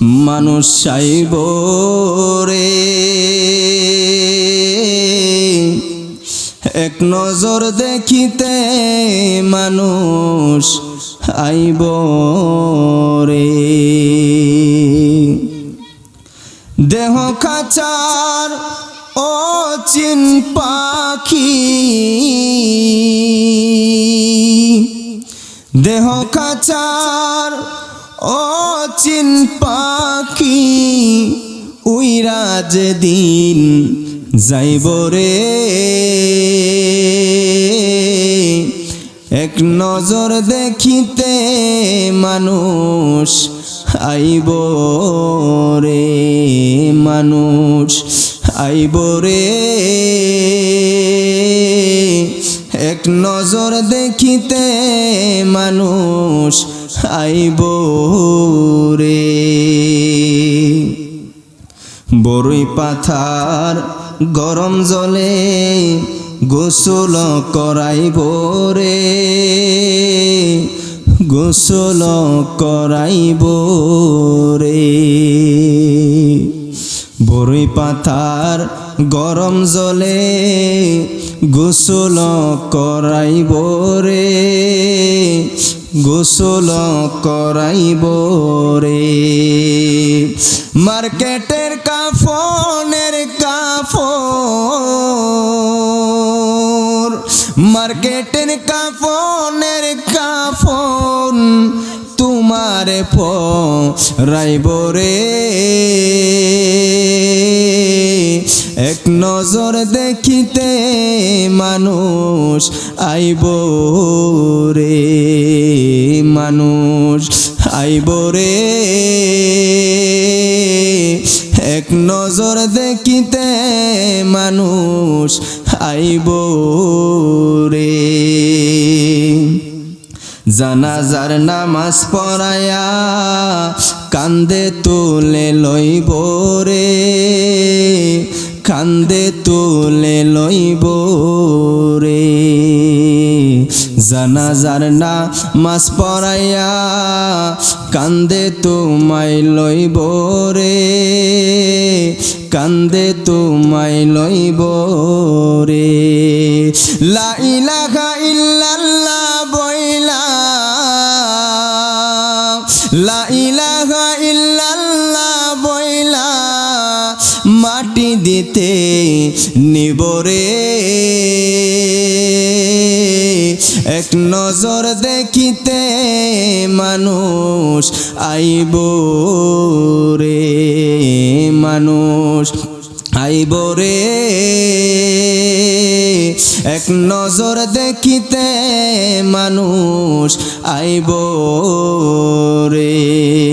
মানুষ চাইব রে। এক নজর দেখিতে মানুষ আইব রে। দেহ খাচার ও চিন পাখি। দেহ খাচার ও চিন পাখি উইরা দিন যাইব রে। এক নজর দেখিতে মানুষ আইব রে, মানুষ আইব রে। এক নজর দেখিতে মানুষ আইব রে। বড়ই পাথার গরম জলে গোসল করাইব রে। গোসল করাইব রে। পাতার গরম জলে গোসল করাইব রে, গোসল করাইব রে। মার্কেটের কাফনের কাফর মার্কেটের কাফনের কাফন তোমার প রাইব রে। নজর দেখিতে মানুষ আইব রে, মানুষ আইব রে। এক নজর দেখিতে মানুষ আইব রে। জানাজার নামাজ পড়ায়া কান্দে তুলে লইব রে। কান্দে তুলে লইব রে। জানাজার না মাস পড়াইয়া কান্দে তোমায় লইব রে। কান্দে তোমায় লইব রে। লা ইলাহা ইল্লাল্লাহ বইলা। লা মাটি দিতে নিবরে এক নজর দেখিতে মানুষ আইব রে, মানুষ আইব রে। এক নজর দেখিতে মানুষ আইব রে।